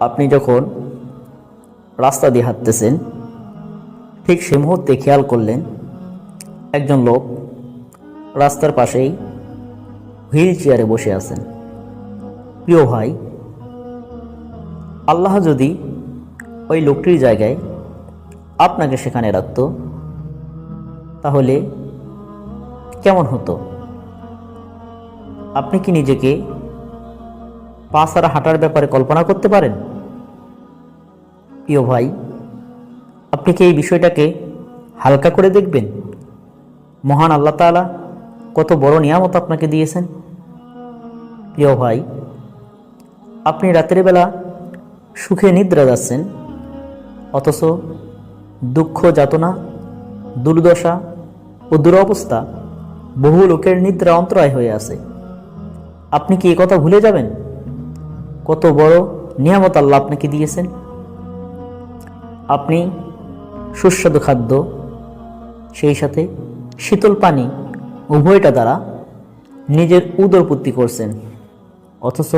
আপনি যখন রাস্তা দিয়ে হাঁটতেছেন, ঠিক সে মুহূর্তে খেয়াল করলেন, একজন লোক রাস্তার পাশেই হুইল চেয়ারে বসে আছেন। প্রিয় ভাই, আল্লাহ যদি ওই লোকটির জায়গায় আপনাকে সেখানে রাখতো, তাহলে কেমন হতো? আপনি কি নিজেকে পা ছাড়া হাঁটার ব্যাপারে কল্পনা করতে পারেন? প্রিয় ভাই, আপনি কি এই বিষয়টাকে হালকা করে দেখবেন? মহান আল্লাহ তাআলা কত বড় নিয়ামত আপনাকে দিয়েছেন। প্রিয় ভাই, আপনি রাতের বেলা সুখে নিদ্রা যাচ্ছেন, অথচ দুঃখ যাতনা, দুর্দশা ও দুরবস্থা বহু লোকের নিদ্রা অন্তরায় হয়ে আছে। আপনি কি কথা ভুলে যাবেন? কত বড় নিয়ামত আল্লাহ আপনাকে দিয়েছেন? আপনি সুস্বাদু খাদ্য, সেই সাথে শীতল পানি উভয়টা দ্বারা নিজের উদরপূর্তি করছেন। অথচ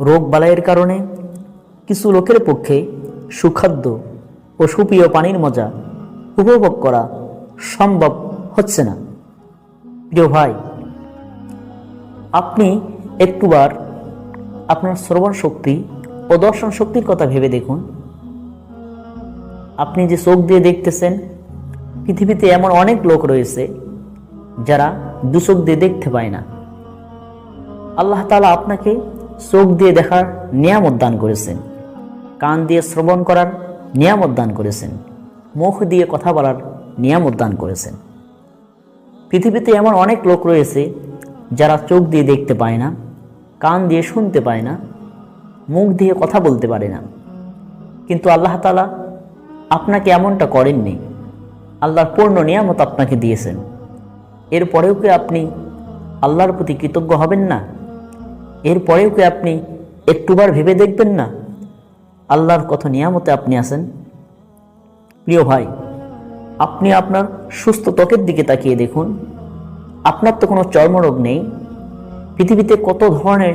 রোগ বালাইয়ের কারণে কিছু লোকের পক্ষে সুখাদ্য ও সুপ্রিয় পানির মজা উপভোগ করা সম্ভব হচ্ছে না। প্রিয় ভাই, আপনি একটুবার আপনার শ্রবণ শক্তি ও দর্শন শক্তির কথা ভেবে দেখুন। আপনি যে চোখ দিয়ে দেখতেছেন, পৃথিবীতে এমন অনেক লোক রয়েছে যারা দু চোখ দিয়ে দেখতে পায় না। আল্লাহ তালা আপনাকে চোখ দিয়ে দেখার নিয়ামত দান করেছেন, কান দিয়ে শ্রবণ করার নিয়ামত দান করেছেন, মুখ দিয়ে কথা বলার নিয়ামত দান করেছেন। পৃথিবীতে এমন অনেক লোক রয়েছে যারা চোখ দিয়ে দেখতে পায় না। কান দিয়ে শুনতে পায় না, মুখ দিয়ে কথা বলতে পারে না। কিন্তু আল্লাহ তালা আপনাকে এমনটা করেননি। আল্লাহর পূর্ণ নিয়ামত আপনাকে দিয়েছেন। এরপরেও কি আপনি আল্লাহর প্রতি কৃতজ্ঞ হবেন না? এরপরেও কি আপনি একটুবার ভেবে দেখবেন না? আল্লাহর কত নিয়ামতে আপনি আছেন? প্রিয় ভাই, আপনি আপনার সুস্থ ত্বকের দিকে তাকিয়ে দেখুন। আপনার তো কোনো চর্মরোগ নেই। পৃথিবীতে কত ধরনের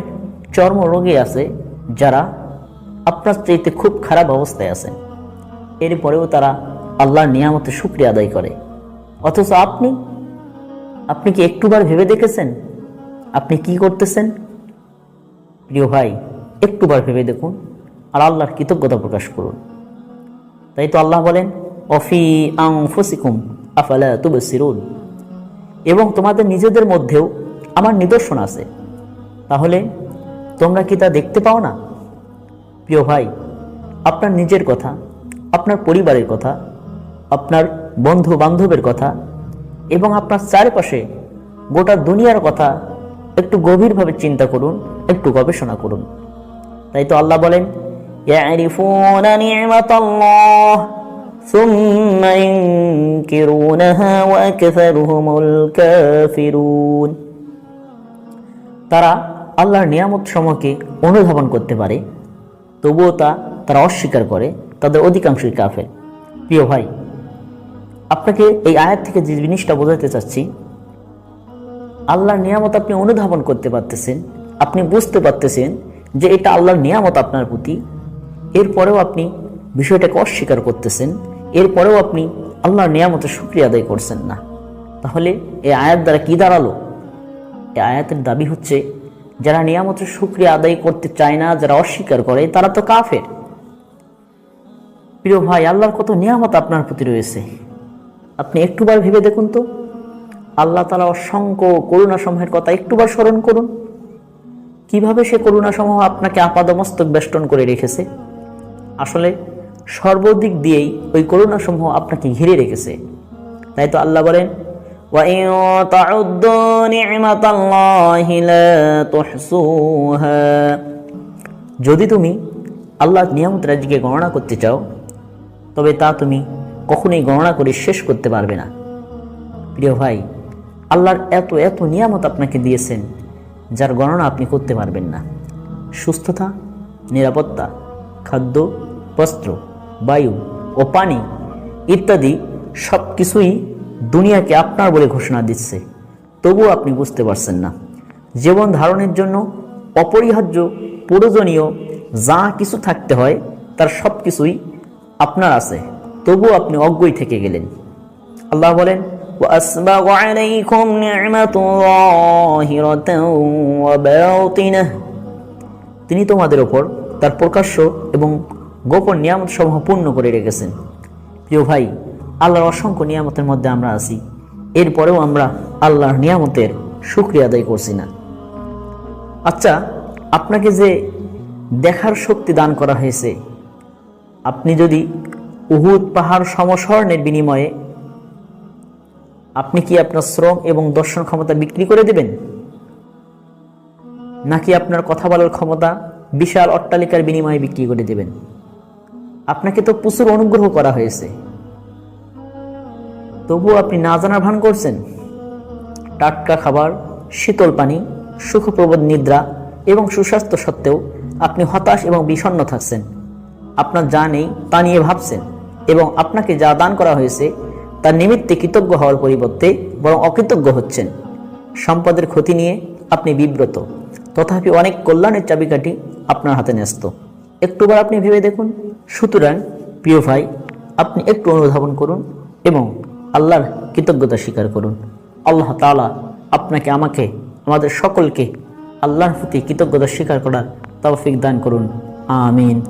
চর্মরোগে আছে যারা আপনার চাইতে খুব খারাপ অবস্থায় আছে? এরপরেও তারা আল্লাহর নিয়ামতে শুক্রিয়া আদায় করে। অথচ আপনি আপনি কি একটুবার ভেবে দেখেছেন? আপনি কি করতেছেন? প্রিয় ভাই, একটুবার ভেবে দেখুন আর আল্লাহর কৃতজ্ঞতা প্রকাশ করুন। তাই তো আল্লাহ বলেন, অফি আং ফসিকুম আফালা তুবসিরুন। এবং তোমাদের নিজেদের মধ্যেও আমার নিদর্শন আছে তাহলে তোমরা কি তা দেখতে পাও না প্রিয় ভাই আপনার নিজের কথা আপনার পরিবারের কথা আপনার বন্ধু বান্ধবের কথা এবং আপনার চারপাশে গোটা দুনিয়ার কথা একটু গভীরভাবে চিন্তা করুন একটু গবেষণা করুন তাই তো আল্লাহ বলেন يعرفون نعمة الله ثم ينكرونها وأكثرهم الكافرون তারা আল্লাহর নিয়ামত সমূহকে অনুধাবন করতে পারে, তবুও তা তারা অস্বীকার করে, তাদের অধিকাংশই কাফের। প্রিয় ভাই, আপনাকে এই আয়াত থেকে যে জিনিসটা বোঝাতে চাচ্ছি, আল্লাহর নিয়ামত আপনি অনুধাবন করতে পারতেছেন, আপনি বুঝতে পারতেছেন যে এটা আল্লাহর নিয়ামত আপনার প্রতি, এরপরেও আপনি বিষয়টাকে অস্বীকার করতেছেন, এরপরেও আপনি আল্লাহর নিয়ামতের শুক্রিয়া আদায় করছেন না। তাহলে এই আয়াত দ্বারা কি দাঁড়াল? আয়াতের দাবি হচ্ছে, যারা নিয়ামতের শুক্রিয়া আদায় করতে চায় না, যারা অস্বীকার করে, তারা তো কাফের। প্রিয় ভাই, আল্লাহর কত নিয়ামত আপনার প্রতি রয়েছে? আপনি একটুবার ভেবে দেখুন তো। আল্লাহ তালা অসংখ্য করুণাসমূহের কথা একটুবার স্মরণ করুন। কীভাবে সে করুণাসমূহ আপনাকে আপাদমস্তক বেষ্টন করে রেখেছে? আসলে সর্বদিক দিয়েই ওই করুণাসমূহ আপনাকে ঘিরে রেখেছে। তাই তো আল্লাহ বলেন وَإِن تَعُدُّوا نِعْمَةَ اللَّهِ لَا تُحْصُوهَا যদি তুমি আল্লাহ নিয়ামত রাজিকে গণনা করতে চাও তবে তা তুমি কখনোই গণনা করে শেষ করতে পারবে না প্রিয় ভাই আল্লাহর এত এত নিয়ামত আপনাকে দিয়েছেন যার গণনা আপনি করতে পারবেন না সুস্থতা নিরাপত্তা খাদ্য বস্ত্র বায়ু ও পানি ইত্যাদি সব কিছুই দুনিয়াকে আপনার বলে ঘোষণা দিচ্ছে তবুও আপনি বুঝতে পারছেন না জীবন ধারণের জন্য অপরিহার্য প্রয়োজনীয় যা কিছু থাকতে হয় তার সব কিছুই আপনার আছে তবুও আপনি অজ্ঞই থেকে গেলেন আল্লাহ বলেন وأسبغ عليكم نعمة ظاهرة وباطنة তিনি তোমাদের ওপর তার প্রকাশ্য এবং গোপন নিয়ামত সমূহ পূর্ণ করে রেখেছেন প্রিয় ভাই আল্লাহর অসংখ্য নিয়ামতের মধ্যে আমরা আছি। এরপরেও আমরা আল্লাহর নিয়ামতের শুক্রিয়া আদায় করছি না। আচ্ছা আপনাকে যে দেখার শক্তি দান করা হয়েছে, আপনি যদি উহুদ পাহাড় সমস্বর্ণের বিনিময়ে আপনি কি আপনার শ্রম এবং দর্শন ক্ষমতা বিক্রি করে দেবেন? নাকি আপনার কথা বলার ক্ষমতা বিশাল অট্টালিকার বিনিময়ে বিক্রি করে দেবেন? আপনাকে তো প্রচুর অনুগ্রহ করা হয়েছে। তবুও আপনি না জানার ভান করছেন? টাটকা খাবার, শীতল পানি সুখপ্রবোধ নিদ্রা এবং সুস্বাস্থ্য সত্ত্বেও আপনি হতাশ এবং বিষণ্ণ থাকছেন। আপনার যা নেই তা নিয়ে ভাবছেন এবং আপনাকে যা দান করা হয়েছে তার নিমিত্তে কৃতজ্ঞ হওয়ার পরিবর্তে বরং অকৃতজ্ঞ হচ্ছেন। সম্পদের ক্ষতি নিয়ে আপনি বিব্রত, তথাপি অনেক কল্যাণের চাবিকাঠি আপনার হাতে ন্যস্ত। একটুবার আপনি ভেবে দেখুন। সুতরাং, প্রিয় ভাই, আপনি একটু অনুধাবন করুন এবং আল্লাহর কৃতজ্ঞতা স্বীকার করুন। আল্লাহ তালা আপনাকে, আমাকে, আমাদের সকলকে আল্লাহর প্রতি কৃতজ্ঞতা স্বীকার করার তৌফিক দান করুন। আমিন।